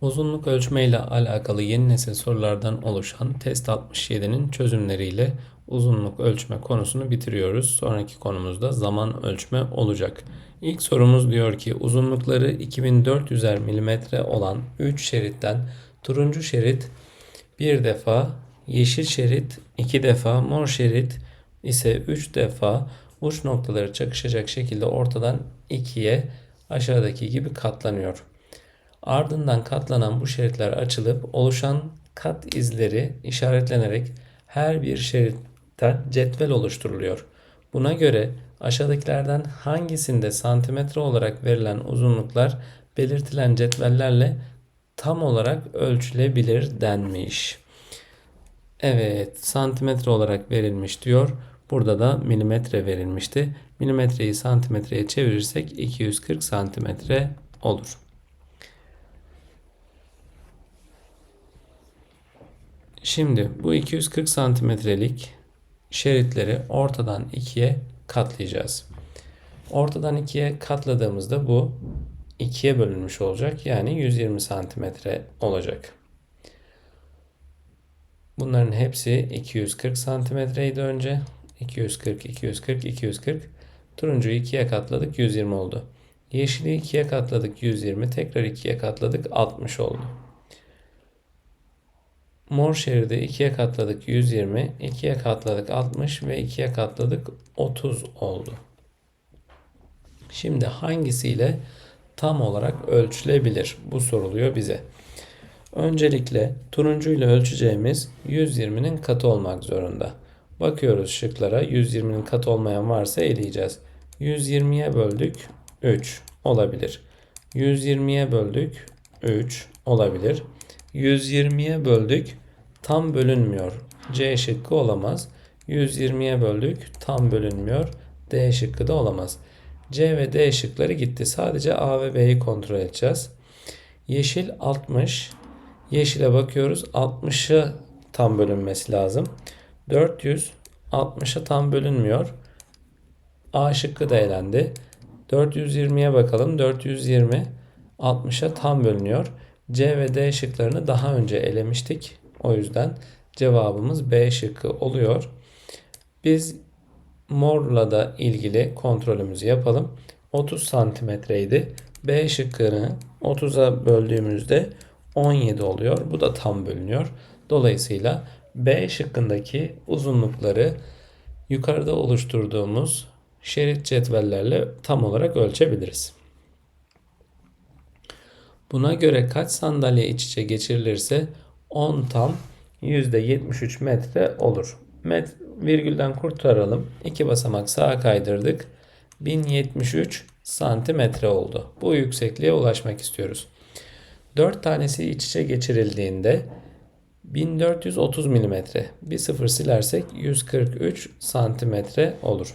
Uzunluk ölçme ile alakalı yeni nesil sorulardan oluşan test 67'nin çözümleriyle uzunluk ölçme konusunu bitiriyoruz. Sonraki konumuzda zaman ölçme olacak. İlk sorumuz diyor ki uzunlukları 2400'er milimetre olan 3 şeritten turuncu şerit bir defa, yeşil şerit iki defa, mor şerit ise 3 defa uç noktaları çakışacak şekilde ortadan ikiye aşağıdaki gibi katlanıyor. Ardından katlanan bu şeritler açılıp oluşan kat izleri işaretlenerek her bir şeritten cetvel oluşturuluyor. Buna göre aşağıdakilerden hangisinde santimetre olarak verilen uzunluklar belirtilen cetvellerle tam olarak ölçülebilir denmiş. Evet, santimetre olarak verilmiş diyor. Burada da milimetre verilmişti. Milimetreyi santimetreye çevirirsek 240 santimetre olur. Şimdi bu 240 santimetrelik şeritleri ortadan ikiye katlayacağız. Ortadan ikiye katladığımızda bu ikiye bölünmüş olacak. Yani 120 santimetre olacak. Bunların hepsi 240 santimetreydi önce. 240, 240, 240. Turuncuyu ikiye katladık 120 oldu. Yeşili ikiye katladık 120. Tekrar ikiye katladık 60 oldu. Mor şeridi ikiye katladık 120, ikiye katladık 60 ve ikiye katladık 30 oldu. Şimdi hangisiyle tam olarak ölçülebilir? Bu soruluyor bize. Öncelikle turuncu ile ölçeceğimiz 120'nin katı olmak zorunda. Bakıyoruz şıklara 120'nin katı olmayan varsa eleyeceğiz. 120'ye böldük 3 olabilir. 120'ye böldük 3 olabilir. 120'ye böldük tam bölünmüyor. C şıkkı olamaz. 120'ye böldük tam bölünmüyor. D şıkkı da olamaz. C ve D şıkları gitti. Sadece A ve B'yi kontrol edeceğiz. Yeşil 60. Yeşile bakıyoruz. 60'ı tam bölünmesi lazım. 400 60'a tam bölünmüyor. A şıkkı da elendi. 420'ye bakalım. 420 60'a tam bölünüyor. C ve D şıklarını daha önce elemiştik. O yüzden cevabımız B şıkkı oluyor. Biz morla da ilgili kontrolümüzü yapalım. 30 santimetreydi. B şıkkını 30'a böldüğümüzde 17 oluyor. Bu da tam bölünüyor. Dolayısıyla B şıkkındaki uzunlukları yukarıda oluşturduğumuz şerit cetvellerle tam olarak ölçebiliriz. Buna göre kaç sandalye iç içe geçirilirse 10 tam %73 metre olur. Met virgülden kurtaralım. İki basamak sağa kaydırdık. 1073 santimetre oldu. Bu yüksekliğe ulaşmak istiyoruz. 4 tanesi iç içe geçirildiğinde 1430 milimetre. Bir sıfır silersek 143 santimetre olur.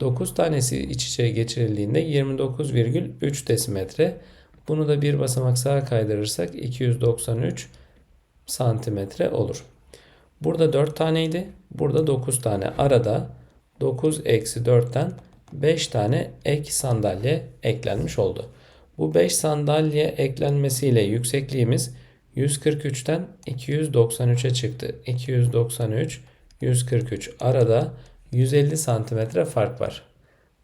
9 tanesi iç içe geçirildiğinde 29,3 desimetre. Bunu da bir basamak sağa kaydırırsak 293 santimetre olur. Burada 4 taneydi. Burada 9 tane. Arada 9 eksi 4'ten 5 tane ek sandalye eklenmiş oldu. Bu 5 sandalye eklenmesiyle yüksekliğimiz 143'ten 293'e çıktı. 293, 143 arada 150 santimetre fark var.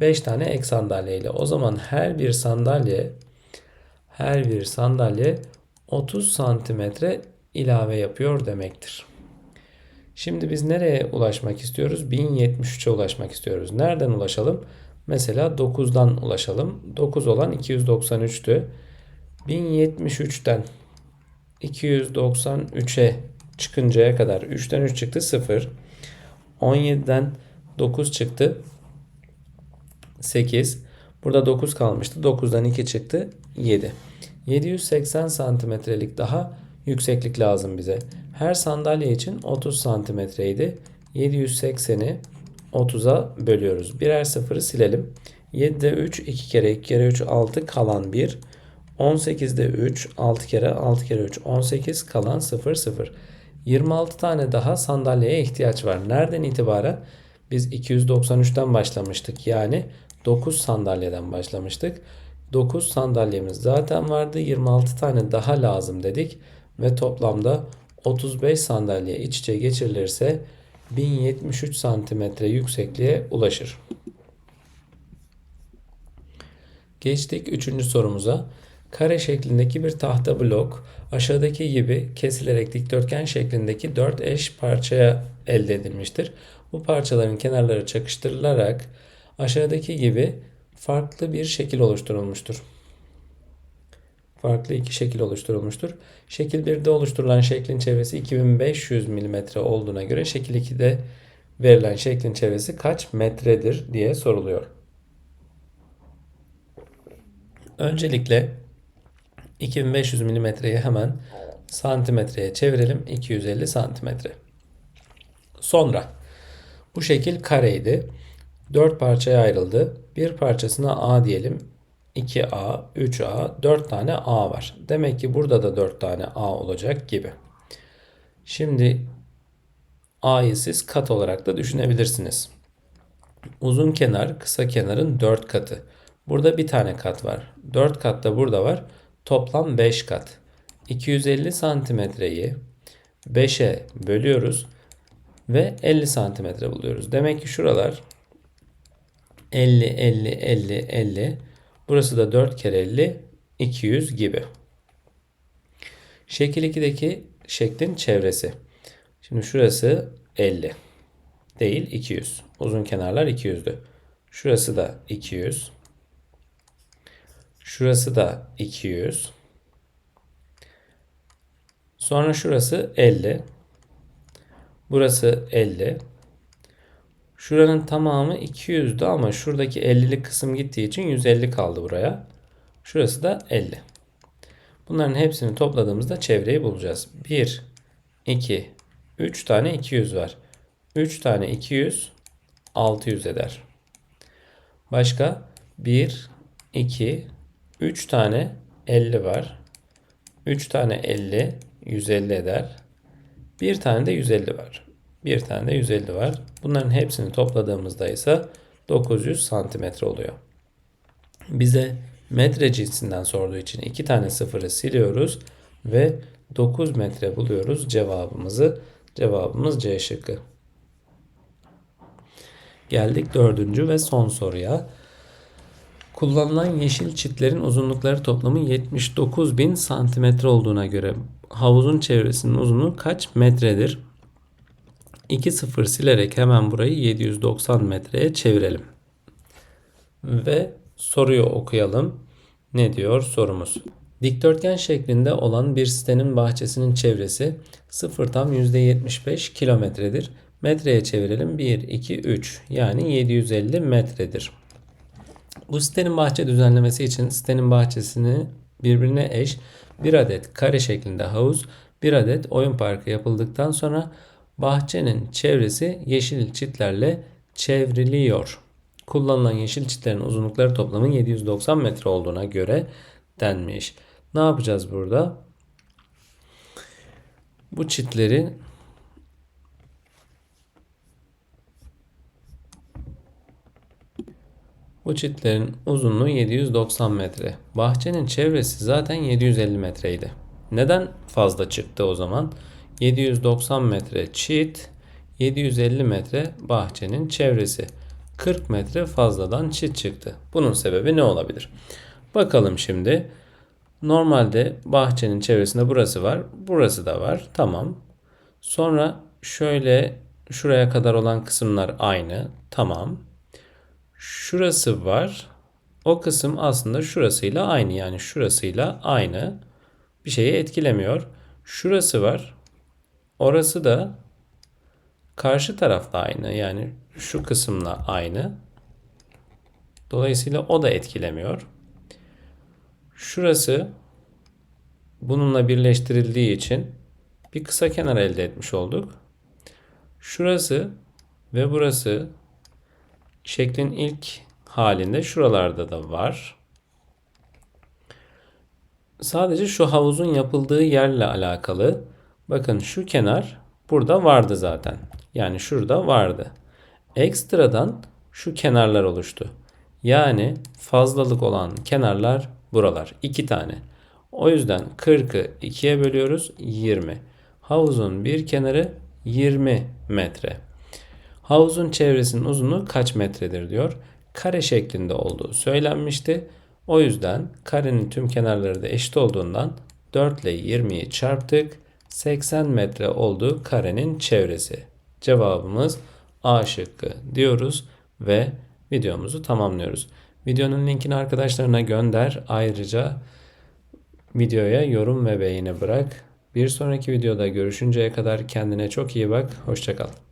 5 tane ek sandalye ile. O zaman her bir sandalye her bir sandalye 30 santimetre ilave yapıyor demektir. Şimdi biz nereye ulaşmak istiyoruz? 1073'e ulaşmak istiyoruz. Nereden ulaşalım? Mesela 9'dan ulaşalım. 9 olan 293'tü. 1073'ten 293'e çıkıncaya kadar 3'ten 3 çıktı 0. 17'den 9 çıktı 8. Burada 9 kalmıştı. 9'dan 2 çıktı 7. 780 santimetrelik daha yükseklik lazım bize. Her sandalye için 30 santimetreydi. 780'i 30'a bölüyoruz. Birer sıfırı silelim. 7'de 3 2 kere 2 kere 3 6 kalan 1. 18'de 3 6 kere 6 kere 3 18 kalan 0 0. 26 tane daha sandalyeye ihtiyaç var. Nereden itibaren? Biz 293'ten başlamıştık. Yani 9 sandalyeden başlamıştık. 9 sandalyemiz zaten vardı. 26 tane daha lazım dedik. Ve toplamda 35 sandalye iç içe geçirilirse 1073 santimetre yüksekliğe ulaşır. Geçtik 3. sorumuza. Kare şeklindeki bir tahta blok aşağıdaki gibi kesilerek dikdörtgen şeklindeki 4 eş parçaya elde edilmiştir. Bu parçaların kenarları çakıştırılarak aşağıdaki gibi farklı bir şekil oluşturulmuştur. Farklı iki şekil oluşturulmuştur. Şekil 1'de oluşturulan şeklin çevresi 2500 mm olduğuna göre şekil 2'de verilen şeklin çevresi kaç metredir diye soruluyor. Öncelikle 2500 milimetreyi hemen santimetreye çevirelim. 250 santimetre. Sonra bu şekil kareydi. 4 parçaya ayrıldı. Bir parçasına A diyelim. 2A, 3A, 4 tane A var. Demek ki burada da 4 tane A olacak gibi. Şimdi A'yı siz kat olarak da düşünebilirsiniz. Uzun kenar kısa kenarın 4 katı. Burada bir tane kat var. 4 kat da burada var. Toplam 5 kat. 250 santimetreyi 5'e bölüyoruz ve 50 santimetre buluyoruz. Demek ki şuralar 50, 50, 50, 50. Burası da 4 kere 50, 200 gibi. Şekil 2'deki şeklin çevresi. Şimdi şurası 50 değil 200. Uzun kenarlar 200'dü. Şurası da 200. Şurası da 200. Sonra şurası 50. Burası 50. Şuranın tamamı 200'dü ama şuradaki 50'lik kısım gittiği için 150 kaldı buraya. Şurası da 50. Bunların hepsini topladığımızda çevreyi bulacağız. 1, 2, 3 tane 200 var. 3 tane 200 600 eder. Başka 1, 2, 3 tane 50 var. 3 tane 50 150 eder. Bir tane de 150 var. Bir tane de 150 var. Bunların hepsini topladığımızda ise 900 santimetre oluyor. Bize metre cinsinden sorduğu için iki tane sıfırı siliyoruz ve 9 metre buluyoruz cevabımızı. Cevabımız C şıkkı. Geldik dördüncü ve son soruya. Kullanılan yeşil çitlerin uzunlukları toplamı 79.000 santimetre olduğuna göre havuzun çevresinin uzunluğu kaç metredir? 2 sıfır silerek hemen burayı 790 metreye çevirelim. Ve soruyu okuyalım. Ne diyor sorumuz? Dikdörtgen şeklinde olan bir sitenin bahçesinin çevresi 0 tam %75 kilometredir. Metreye çevirelim 1, 2, 3 yani 750 metredir. Bu sitenin bahçe düzenlemesi için sitenin bahçesini birbirine eş bir adet kare şeklinde havuz, bir adet oyun parkı yapıldıktan sonra bahçenin çevresi yeşil çitlerle çevriliyor. Kullanılan yeşil çitlerin uzunlukları toplamı 790 metre olduğuna göre denmiş. Ne yapacağız burada? Bu çitleri Bu çitlerin uzunluğu 790 metre. Bahçenin çevresi zaten 750 metreydi. Neden fazla çıktı o zaman? 790 metre çit, 750 metre bahçenin çevresi. 40 metre fazladan çit çıktı. Bunun sebebi ne olabilir? Bakalım şimdi. Normalde bahçenin çevresinde burası var. Burası da var. Tamam. Sonra şöyle şuraya kadar olan kısımlar aynı. Tamam şurası var. O kısım aslında şurasıyla aynı. Yani şurasıyla aynı. Bir şeyi etkilemiyor. Şurası var. Orası da karşı tarafla aynı. Yani şu kısımla aynı. Dolayısıyla o da etkilemiyor. Şurası bununla birleştirildiği için bir kısa kenar elde etmiş olduk. Şurası ve burası Şeklin ilk halinde şuralarda da var. Sadece şu havuzun yapıldığı yerle alakalı. Bakın şu kenar burada vardı zaten. Yani şurada vardı. Ekstradan şu kenarlar oluştu. Yani fazlalık olan kenarlar buralar. 2 tane. O yüzden 40'ı 2'ye bölüyoruz 20. Havuzun bir kenarı 20 metre. Havuzun çevresinin uzunluğu kaç metredir diyor. Kare şeklinde olduğu söylenmişti. O yüzden karenin tüm kenarları da eşit olduğundan 4 ile 20'yi çarptık. 80 metre oldu karenin çevresi. Cevabımız A şıkkı diyoruz ve videomuzu tamamlıyoruz. Videonun linkini arkadaşlarına gönder. Ayrıca videoya yorum ve beğeni bırak. Bir sonraki videoda görüşünceye kadar kendine çok iyi bak. Hoşçakal.